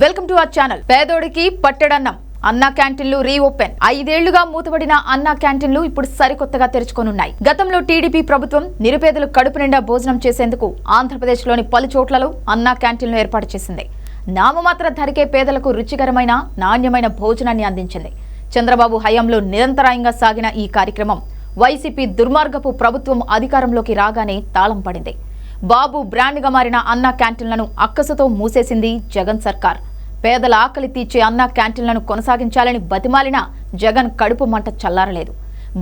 Welcome to our channel. పేదోడికి పట్టెడన్నం అన్నా క్యాంటీన్లు రీఓపెన్. ఐదేళ్ళుగా మూతబడిన అన్నా క్యాంటీన్లు ఇప్పుడు సరికొత్తగా తెరుచుకోనున్నాయి. గతంలో టీడీపీ ప్రభుత్వం నిరుపేదలు కడుపు నిండా భోజనం చేసేందుకు ఆంధ్రప్రదేశ్లోని పలు చోట్లలో అన్నా క్యాంటీన్లు ఏర్పాటు చేసింది. నామమాత్ర ధరికే పేదలకు రుచికరమైన నాణ్యమైన భోజనాన్ని అందించింది. చంద్రబాబు హయాంలో నిరంతరాయంగా సాగిన ఈ కార్యక్రమం వైసీపీ దుర్మార్గపు ప్రభుత్వం అధికారంలోకి రాగానే తాళం పడింది. బాబు బ్రాండ్గా మారిన అన్నా క్యాంటీన్లను అక్కసుతో మూసేసింది జగన్ సర్కార్. పేదల ఆకలి తీర్చే అన్న క్యాంటీన్లను కొనసాగించాలని బతిమాలిన జగన్ కడుపు మంట చల్లారలేదు.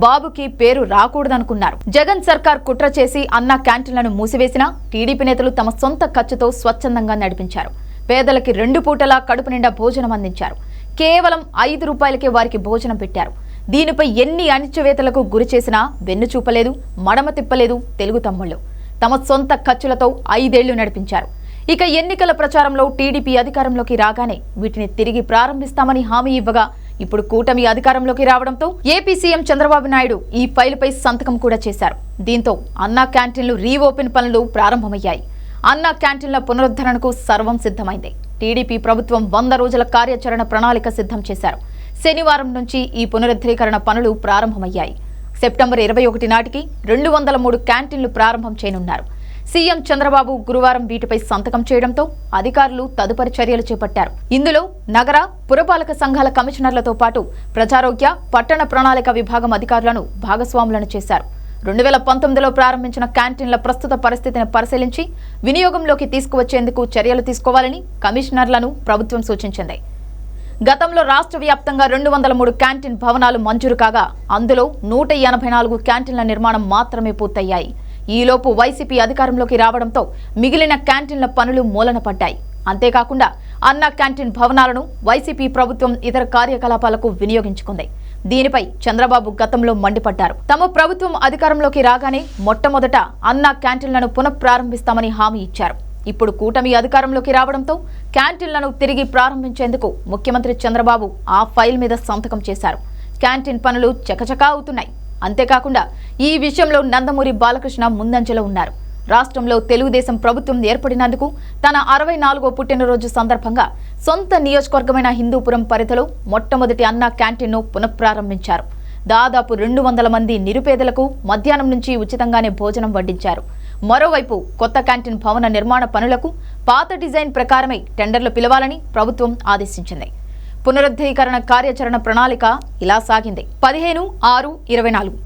బాబుకి పేరు రాకూడదనుకున్నారు. జగన్ సర్కార్ కుట్ర చేసి అన్న క్యాంటీన్లను మూసివేసినా టీడీపీ నేతలు తమ సొంత ఖర్చుతో స్వచ్ఛందంగా నడిపించారు. పేదలకి రెండు పూటలా కడుపు నిండా భోజనం అందించారు. కేవలం ఐదు రూపాయలకే వారికి భోజనం పెట్టారు. దీనిపై ఎన్ని అణిచివేతలకు గురి చేసినా వెన్ను చూపలేదు మడమ తిప్పలేదు తెలుగు తమ్ముళ్ళు. తమ సొంత ఖర్చులతో ఐదేళ్ళు నడిపించారు. ఇక ఎన్నికల ప్రచారంలో టీడీపీ అధికారంలోకి రాగానే వీటిని తిరిగి ప్రారంభిస్తామని హామీ ఇవ్వగా ఇప్పుడు కూటమి అధికారంలోకి రావడంతో ఏపీ సీఎం చంద్రబాబు నాయుడు ఈ ఫైలుపై సంతకం కూడా చేశారు. దీంతో అన్నా క్యాంటీన్లు రీఓపెన్ పనులు ప్రారంభమయ్యాయి. అన్నా క్యాంటీన్ల పునరుద్ధరణకు సర్వం సిద్ధమైంది. టీడీపీ ప్రభుత్వం వంద రోజుల కార్యాచరణ ప్రణాళిక సిద్ధం చేశారు. శనివారం నుంచి ఈ పునరుద్ధరీకరణ పనులు ప్రారంభమయ్యాయి. సెప్టెంబర్ ఇరవై ఒకటి నాటికి రెండు వందల మూడు క్యాంటీన్లు ప్రారంభం చేయనున్నారు. సీఎం చంద్రబాబు గురువారం వీటిపై సంతకం చేయడంతో అధికారులు తదుపరి చర్యలు చేపట్టారు. ఇందులో నగర పురపాలక సంఘాల కమిషనర్లతో పాటు ప్రజారోగ్య పట్టణ ప్రణాళిక విభాగం అధికారులను భాగస్వాములను చేశారు. రెండు వేల పంతొమ్మిదిలో ప్రారంభించిన క్యాంటీన్ల ప్రస్తుత పరిస్థితిని పరిశీలించి వినియోగంలోకి తీసుకువచ్చేందుకు చర్యలు తీసుకోవాలని కమిషనర్లను ప్రభుత్వం సూచించింది. గతంలో రాష్ట్ర వ్యాప్తంగా రెండు వందల మూడు క్యాంటీన్ భవనాలు మంజూరు కాగా అందులో నూట ఎనభై నాలుగు క్యాంటీన్ల నిర్మాణం మాత్రమే పూర్తయ్యాయి. ఈలోపు వైసీపీ అధికారంలోకి రావడంతో మిగిలిన క్యాంటీన్ల పనులు మూలన పడ్డాయి అంతేకాకుండా అన్న క్యాంటీన్ భవనాలను వైసీపీ ప్రభుత్వం ఇతర కార్యకలాపాలకు వినియోగించుకుంది. దీనిపై చంద్రబాబు గతంలో మండిపడ్డారు. తమ ప్రభుత్వం అధికారంలోకి రాగానే మొట్టమొదట అన్న క్యాంటీన్లను పునఃప్రారంభిస్తామని హామీ ఇచ్చారు. ఇప్పుడు కూటమి అధికారంలోకి రావడంతో క్యాంటీన్లను తిరిగి ప్రారంభించేందుకు ముఖ్యమంత్రి చంద్రబాబు ఆ ఫైల్ మీద సంతకం చేశారు. క్యాంటీన్ పనులు చకచకా అవుతున్నాయి. అంతేకాకుండా ఈ విషయంలో నందమూరి బాలకృష్ణ ముందంజలో ఉన్నారు. రాష్ట్రంలో తెలుగుదేశం ప్రభుత్వం ఏర్పడినందుకు తన అరవై నాలుగో పుట్టినరోజు సందర్భంగా సొంత నియోజకవర్గమైన హిందూపురం పరిధిలో మొట్టమొదటి అన్న క్యాంటీన్ను పునఃప్రారంభించారు. దాదాపు రెండు వందల మంది నిరుపేదలకు మధ్యాహ్నం నుంచి ఉచితంగానే భోజనం వడ్డించారు. మరోవైపు కొత్త క్యాంటీన్ భవన నిర్మాణ పనులకు పాత డిజైన్ ప్రకారమే టెండర్లు పిలవాలని ప్రభుత్వం ఆదేశించింది. పునరుద్ధీకరణ కార్యాచరణ ప్రణాళిక ఇలా సాగింది. పదిహేను ఆరు ఇరవై నాలుగు.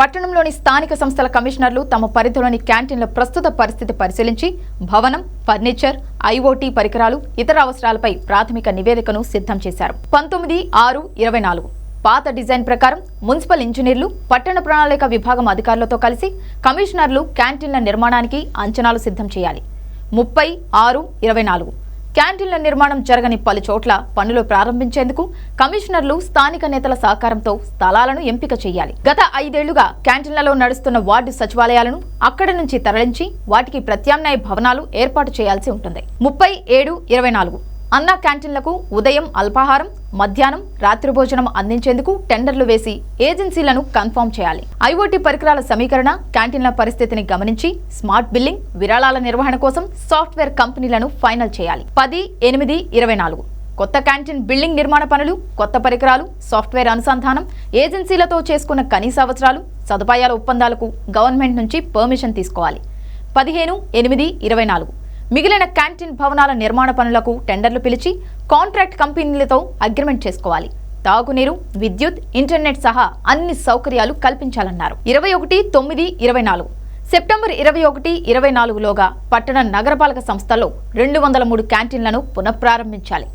పట్టణంలోని స్థానిక సంస్థల కమిషనర్లు తమ పరిధిలోని క్యాంటీన్ల ప్రస్తుత పరిస్థితి పరిశీలించి భవనం ఫర్నిచర్ ఐఓటీ పరికరాలు ఇతర అవసరాలపై ప్రాథమిక నివేదికను సిద్ధం చేశారు. పంతొమ్మిది ఆరు ఇరవై నాలుగు. పాత డిజైన్ ప్రకారం మున్సిపల్ ఇంజనీర్లు పట్టణ ప్రణాళిక విభాగం అధికారులతో కలిసి కమిషనర్లు క్యాంటీన్ల నిర్మాణానికి అంచనాలు సిద్ధం చేయాలి. ముప్పై ఆరు ఇరవై నాలుగు. క్యాంటీన్ల నిర్మాణం జరగని పలు చోట్ల పనులు ప్రారంభించేందుకు కమిషనర్లు స్థానిక నేతల సహకారంతో స్థలాలను ఎంపిక చేయాలి. గత ఐదేళ్ళుగా క్యాంటీన్లలో నడుస్తున్న వార్డు సచివాలయాలను అక్కడి నుంచి తరలించి వాటికి ప్రత్యామ్నాయ భవనాలు ఏర్పాటు చేయాల్సి ఉంటుంది. ముప్పై ఏడు ఇరవై నాలుగు అన్న క్యాంటీన్లకు ఉదయం అల్పాహారం మధ్యాహ్నం రాత్రి భోజనం అందించేందుకు టెండర్లు వేసి ఏజెన్సీలను కన్ఫర్మ్ చేయాలి. ఐఓటీ పరికరాల సమీకరణ క్యాంటీన్ల పరిస్థితిని గమనించి స్మార్ట్ బిల్లింగ్ విరాళాల నిర్వహణ కోసం సాఫ్ట్వేర్ కంపెనీలను ఫైనల్ చేయాలి. పది ఎనిమిది ఇరవై నాలుగు. కొత్త క్యాంటీన్ బిల్డింగ్ నిర్మాణ పనులు కొత్త పరికరాలు సాఫ్ట్వేర్ అనుసంధానం ఏజెన్సీలతో చేసుకున్న కనీస అవసరాలు సదుపాయాల ఒప్పందాలకు గవర్నమెంట్ నుంచి పర్మిషన్ తీసుకోవాలి. పదిహేను ఎనిమిది ఇరవై నాలుగు. మిగిలిన క్యాంటీన్ భవనాల నిర్మాణ పనులకు టెండర్లు పిలిచి కాంట్రాక్ట్ కంపెనీలతో అగ్రిమెంట్ చేసుకోవాలి. తాగునీరు విద్యుత్ ఇంటర్నెట్ సహా అన్ని సౌకర్యాలు కల్పించాలన్నారు. ఇరవై ఒకటి తొమ్మిది ఇరవై నాలుగు. సెప్టెంబర్ ఇరవై ఒకటి ఇరవై నాలుగులోగా పట్టణ నగరపాలక సంస్థలో రెండు వందల మూడు క్యాంటీన్లను పునఃప్రారంభించాలి.